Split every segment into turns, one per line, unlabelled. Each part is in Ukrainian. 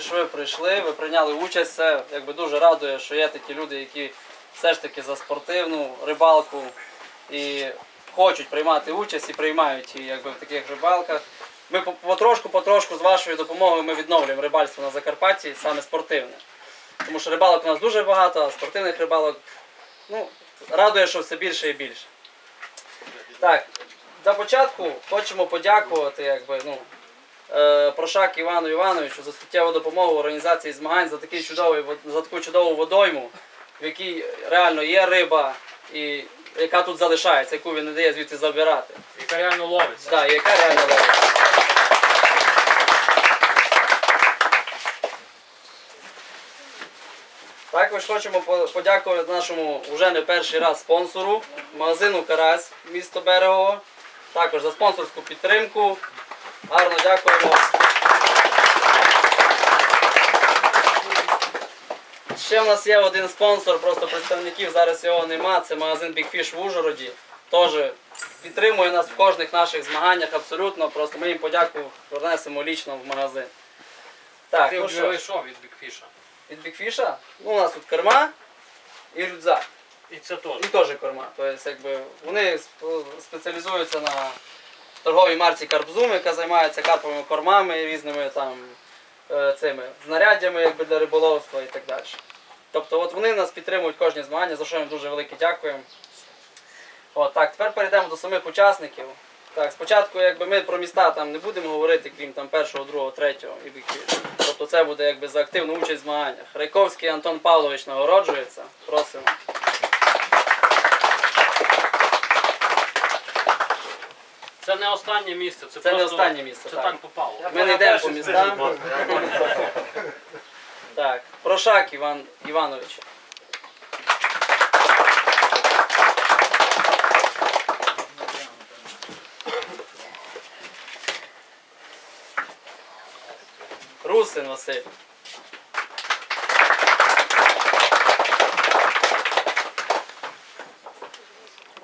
Що ви прийшли, ви прийняли участь, це якби дуже радує, що є такі люди, які все ж таки за спортивну рибалку і хочуть приймати участь і приймають її якби, в таких рибалках. Ми потрошку, потрошку з вашою допомогою ми відновлюємо рибальство на Закарпатті, саме спортивне. Тому що рибалок у нас дуже багато, а спортивних рибалок ну, радує, що все більше і більше. Так, для початку хочемо подякувати якби, ну, Прошак Івану Івановичу за суттєву допомогу в організації змагань за, такий чудовий, за таку чудову водойму, в якій реально є риба, і яка тут залишається, яку він не дає звідси забирати.
Яка реально ловиться.
Да, яка реально риба. Також хочемо подякувати нашому вже не перший раз спонсору, магазину Карась, місто Берегово. Також за спонсорську підтримку. Гарно дякуємо. Ще в нас є один спонсор, просто представників зараз його нема. Це магазин Big Fish в Ужгороді. Теж підтримує нас в кожних наших змаганнях абсолютно. Просто ми їм подяку принесемо лічно в магазин. Так,
Ти
ну
вже
що,
вийшов від бікфіша.
від Бікфіша? Ну, у нас тут корма і рюкзак.
І це теж.
І теж корма. Тобто, якби, вони сп- спеціалізуються на торговій марці Карпзум, яка займається карповими кормами, різними там е, цими знаряддями якби, для риболовства і так далі. Тобто от вони нас підтримують кожні змагання, за що їм дуже велике дякуємо. От, так, тепер перейдемо до самих учасників. Так, спочатку якби ми про міста там не будемо говорити, крім там першого, другого, третього і біків. Тобто це буде якби за активну участь в змаганнях. Райковський Антон Павлович нагороджується. Просимо.
Не останнє місце. Це,
Це не
просто-
останнє місце,
Це
так.
так, попало.
Ми не йдемо по містам. Так, Прошак Іван Іванович. Русин Василь.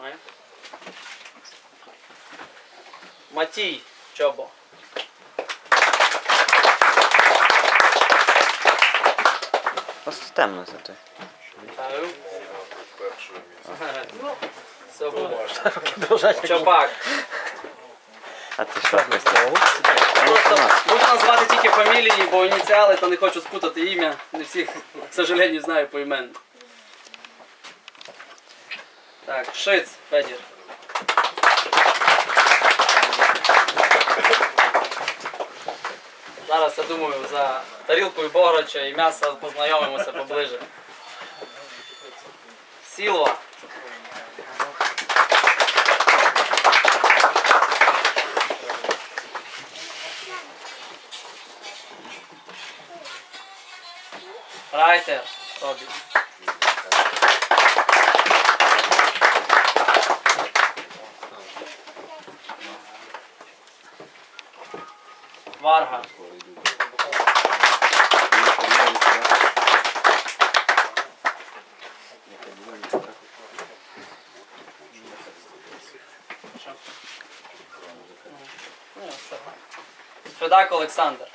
Ой. Матій Чобо.
Просто темно зато.
Вітаю. Ну, Все буде. Чобак.
А ти що,
Просто буду назвати тільки фамілії, бо ініціали, то не хочу спутати ім'я. Не всіх, к сожалению, знаю поіменно. Так, Шиц, Федір. Зараз, я думаю, за тарілкою Бограча і м'яса познайомимося поближе. Сілва. Райтер. Робі. Варга. Федак Олександр.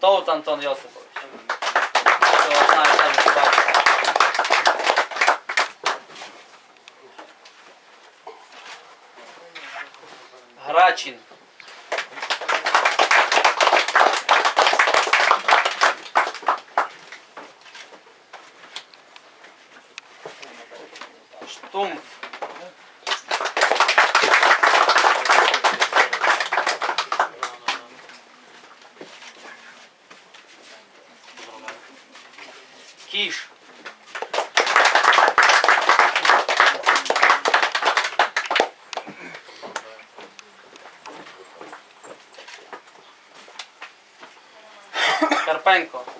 Товт Антон Йосипович. Грачин. Tumf. Kisz. Karpenko.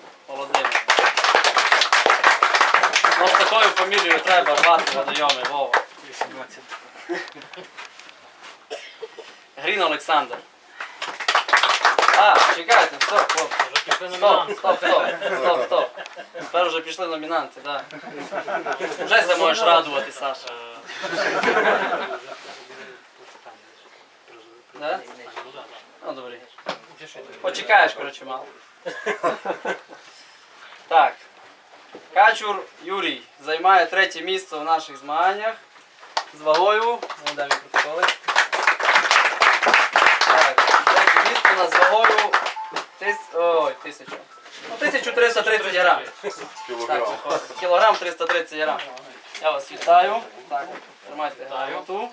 Ну, з такою фамілією треба рвати водойоми, Вова.
18.
Грін Олександр. А, чекайте, стоп, хлопці. Стоп, стоп, стоп, стоп, стоп. Тепер вже пішли номінанти, так. Вже це можеш радувати, Саша.
Е,
Да?
Ну,
добре. Почекаєш, коротше, мало. Так. Качур Юрій займає третє місце у наших змаганнях з вагою. Ну, дай протоколи. Так, третє місце у нас з вагою тис... Ой, тисячу. Ну, 1330 грам. Так. Кілограм 330 грам. Я вас вітаю. Так, тримайте грамоту.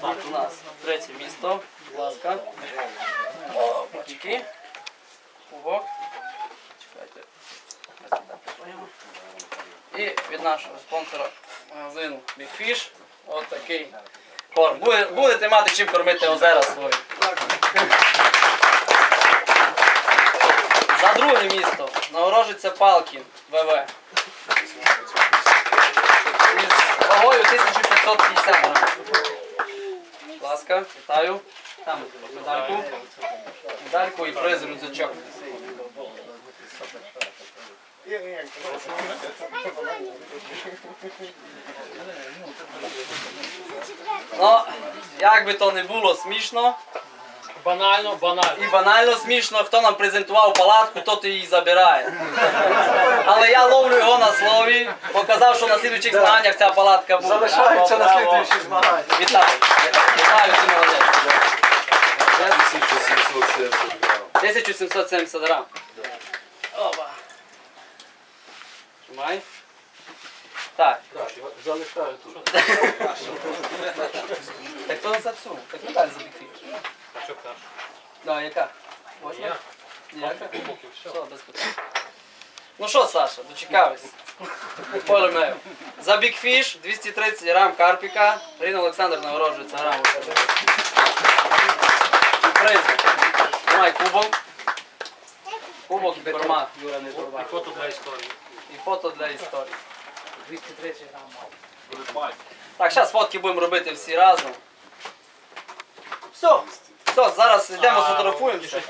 Так, у нас третє місто. Будь ласка. Опачки. Кубок. І від нашого спонсора магазину Big Fish. От такий корм. Буде- Будете мати чим кормити озера свої. За друге місто нагорожиться Палкін ВВ. Із вагою 1550 грам. Будь ласка, вітаю. Там медальку. Медальку і приз рюкзачок. Ну, як би то не було смішно
Банально, банально.
і банально смішно, хто нам презентував палатку, тот її забирає. Але я ловлю його на слові, показав, що на слідуючих змаганнях ця палатка буде.
Залишається на
Браво, браво.
слідуючі змагання.
Вітаю. Вітаю, ти молодець.
1770 грам.
1770 грам. Тримай. Так.
Залишаю тут.
Так то за цю. Так медаль за бікфіш.
А що перше?
Да, яка? Восьма?
Я.
Яка?
Поки все.
Все, без питань. Ну що, Саша, дочекався. Полемею. За бікфіш 230 грам карпіка. Рін Олександр нагороджується граму. Приз. Тримай кубок. Кубок і формат Юра не
І фото для історії.
І фото для історії. 230 грам. Так, зараз фотки будемо робити всі разом. Все. Все, зараз йдемо сфотографуємося.